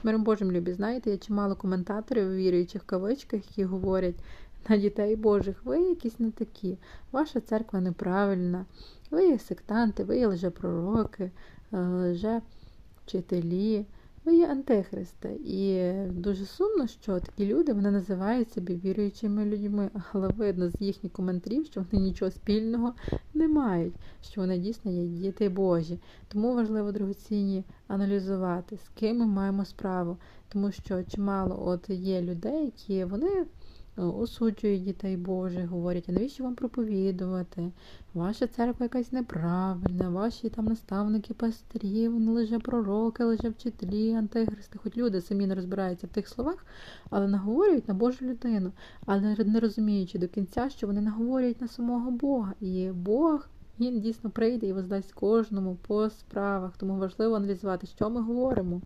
З миром Божим любі, знаєте, є чимало коментаторів у в кавичках, які говорять на дітей Божих, ви якісь не такі, ваша церква неправильна, ви є сектанти, ви є лжепророки, лже лжевчителі, ви є антихристи. І дуже сумно, що такі люди вони називають себе віруючими людьми, але видно з їхніх коментарів, що вони нічого спільного не мають, що вони дійсно є діти Божі. Тому важливо дорогоцінні аналізувати, з ким ми маємо справу, тому що чимало от є людей, які вони осуджують дітей Божих, говорять, а навіщо вам проповідувати? Ваша церква якась неправильна, ваші там наставники, пастирі, вони лише пророки, лише вчителі, антихристи. Хоч люди самі не розбираються в тих словах, але наговорюють на Божу людину, але не розуміючи до кінця, що вони наговорюють на самого Бога. І Бог він дійсно прийде і воздасть кожному по справах. Тому важливо аналізувати, що ми говоримо.